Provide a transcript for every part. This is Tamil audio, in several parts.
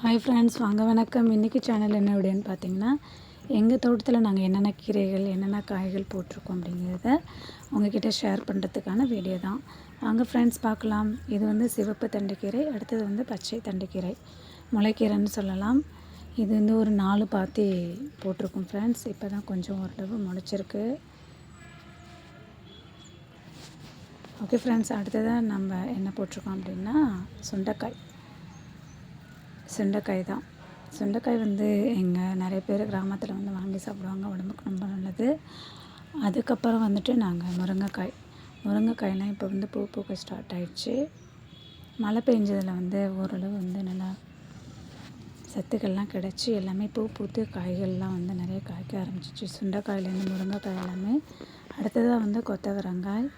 ஹாய் ஃப்ரெண்ட்ஸ் வாங்க வணக்கம். இன்றைக்கி சேனல் என்ன வீடியோன்னு பார்த்தீங்கன்னா எங்கள் தோட்டத்தில் நாங்கள் என்னென்ன கீரைகள் என்னென்ன காய்கள் போட்டிருக்கோம் அப்படிங்கிறத உங்ககிட்ட ஷேர் பண்ணுறதுக்கான வீடியோ தான். வாங்க ஃப்ரெண்ட்ஸ் பார்க்கலாம். இது வந்து சிவப்பு தண்டுக்கீரை அடுத்தது வந்து பச்சை தண்டுக்கீரை முளைக்கீரைன்னு சொல்லலாம். இது வந்து ஒரு நாலு பாத்தி போட்டிருக்கோம் ஃப்ரெண்ட்ஸ் இப்போ தான் கொஞ்சம் ஓரளவு முளைச்சிருக்கு. ஓகே ஃப்ரெண்ட்ஸ் அடுத்ததாக நம்ம என்ன போட்டிருக்கோம் அப்படின்னா சுண்டைக்காய். சுண்டைக்காய் தான். சுண்டைக்காய் வந்து எங்கள் நிறைய பேர் கிராமத்தில் வந்து வாங்கி சாப்பிடுவாங்க உடம்புக்கு ரொம்ப நல்லது. அதுக்கப்புறம் வந்துட்டு நாங்கள் முருங்கைக்காய். முருங்கைக்காயெலாம் இப்போ வந்து பூ பூக்க ஸ்டார்ட் ஆயிடுச்சு. மழை பெஞ்சதில் வந்து ஓரளவு வந்து நல்லா சத்துக்கள்லாம் கிடச்சி எல்லாமே பூ பூத்து காய்கள்லாம் வந்து நிறைய காய்க்க ஆரம்பிச்சிச்சு. சுண்டைக்காயிலேருந்து முருங்கைக்காய் எல்லாமே. அடுத்ததாக வந்து கொத்தவரங்காய்.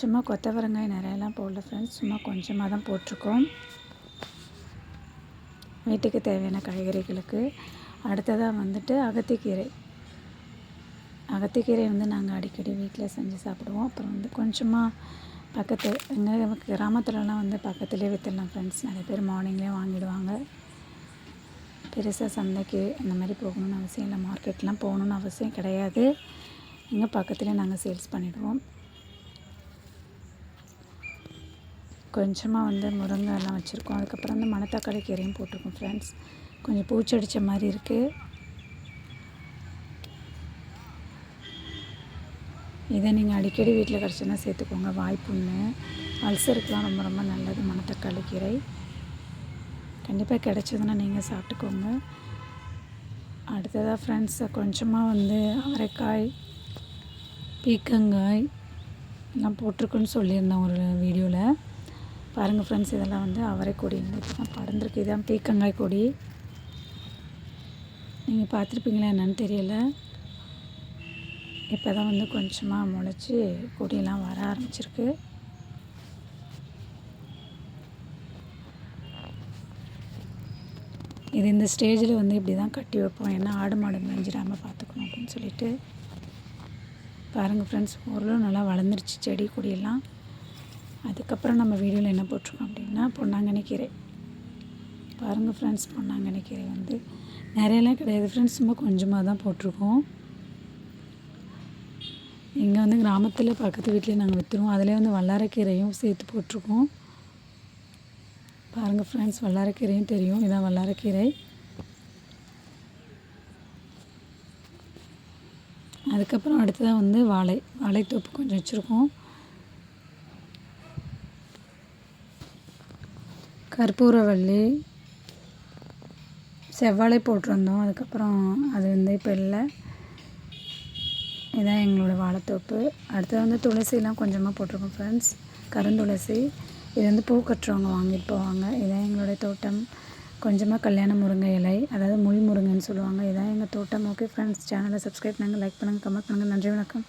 சும்மா கொத்தவரங்காய் நிறையலாம் போடல ஃப்ரெண்ட்ஸ் சும்மா கொஞ்சமாக தான் போட்டிருக்கோம். வீட்டுக்கு தேவையான காய்கறிகளுக்கு. அடுத்ததாக வந்துட்டு அகத்திக்கீரை. அகத்திக்கீரை வந்து நாங்கள் அடிக்கடி வீட்டில் செஞ்சு சாப்பிடுவோம். அப்புறம் வந்து கொஞ்சமாக பக்கத்து எங்கள் கிராமத்துலலாம் வந்து பக்கத்துலேயே விற்றுலாம் ஃப்ரெண்ட்ஸ் நிறைய பேர் மார்னிங்லேயே வாங்கிடுவாங்க. பெருசாக சந்தைக்கு அந்த மாதிரி போகணுன்னு அவசியம் இல்லை. மார்க்கெட்லாம் போகணுன்னு அவசியம் கிடையாது. எங்கள் பக்கத்துலேயே நாங்கள் சேல்ஸ் பண்ணிவிடுவோம் கொஞ்சமாக வந்து முருங்கெல்லாம் வச்சுருக்கோம். அதுக்கப்புறம் வந்து மணத்தக்காளி கீரையும் போட்டிருக்கோம் ஃப்ரெண்ட்ஸ் கொஞ்சம் பூச்சடித்த மாதிரி இருக்குது இதை நீங்கள் அடிக்கடி வீட்டில் கிடச்சுன்னா சேர்த்துக்கோங்க. வாய்ப்புண்ணு அல்சருக்குலாம் ரொம்ப ரொம்ப நல்லது மணத்தக்காளி கீரை. கண்டிப்பாக கிடச்சதுன்னா நீங்கள் சாப்பிட்டுக்கோங்க. அடுத்ததாக ஃப்ரெண்ட்ஸ் கொஞ்சமாக வந்து அவரைக்காய் பீக்கங்காய் எல்லாம் போட்டிருக்குன்னு சொல்லியிருந்தேன் ஒரு வீடியோவில் பாருங்கள் ஃப்ரெண்ட்ஸ் இதெல்லாம் வந்து அவரை கொடி. இப்போ தான் படர்ந்துருக்கு இதுதான் பீக்கங்காய் கொடி. நீங்கள் பார்த்துருப்பீங்களா என்னன்னு தெரியல. இப்போ தான் வந்து கொஞ்சமாக முளைச்சி கொடியெல்லாம் வர ஆரம்பிச்சிருக்கு. இது இந்த ஸ்டேஜில் வந்து இப்படி தான் கட்டி வைப்போம். ஏன்னா ஆடு மாடு மேஞ்சிடாமல் பார்த்துக்கணும் அப்படின்னு சொல்லிட்டு. பாருங்கள் ஃப்ரெண்ட்ஸ் ஓரளவு நல்லா வளர்ந்துருச்சு செடி கொடியெல்லாம். அதுக்கப்புறம் நம்ம வீடியோவில் என்ன போட்டிருக்கோம் அப்படின்னா பொன்னாங்கண்ணி கீரை. பாருங்கள் ஃப்ரெண்ட்ஸ் பொன்னாங்கண்ணி கீரை வந்து நிறையலாம் கிடையாது. ஃப்ரெண்ட்ஸ் சும்மா கொஞ்சமாக தான் போட்டிருக்கோம். இங்கே வந்து கிராமத்தில் பக்கத்து வீட்லேயே நாங்கள் விற்றுருவோம் அதிலே வந்து வல்லாரக்கீரையும் சேர்த்து போட்டிருக்கோம். பாருங்கள் ஃப்ரெண்ட்ஸ் வல்லாரக்கீரையும் தெரியும். இதான் வல்லாரக்கீரை. அதுக்கப்புறம் அடுத்ததாக வந்து வாழை வாழைத்தோப்பு கொஞ்சம் வச்சுருக்கோம். கற்பூரவள்ளி செவ்வாழை போட்டிருந்தோம். அதுக்கப்புறம் அது வந்து இப்போ இல்லை. இதான் எங்களோட வாழைத்தோப்பு. அடுத்தது வந்து துளசிலாம் கொஞ்சமாக போட்டிருக்கோம் ஃப்ரெண்ட்ஸ் கருந்துளசி. இது வந்து பூ கட்டுறவங்க வாங்கிட்டு போவாங்க. இதான் எங்களுடைய தோட்டம். கொஞ்சமாக கல்யாண முருங்கை இலை அதாவது முள் முருங்கைன்னு சொல்லுவாங்க. இதான் எங்கள் தோட்டம். ஓகே ஃப்ரெண்ட்ஸ் சேனலை சப்ஸ்கிரைப் பண்ணுங்கள் லைக் பண்ணுங்கள் கமெண்ட் பண்ணுங்கள் நன்றி வணக்கம்.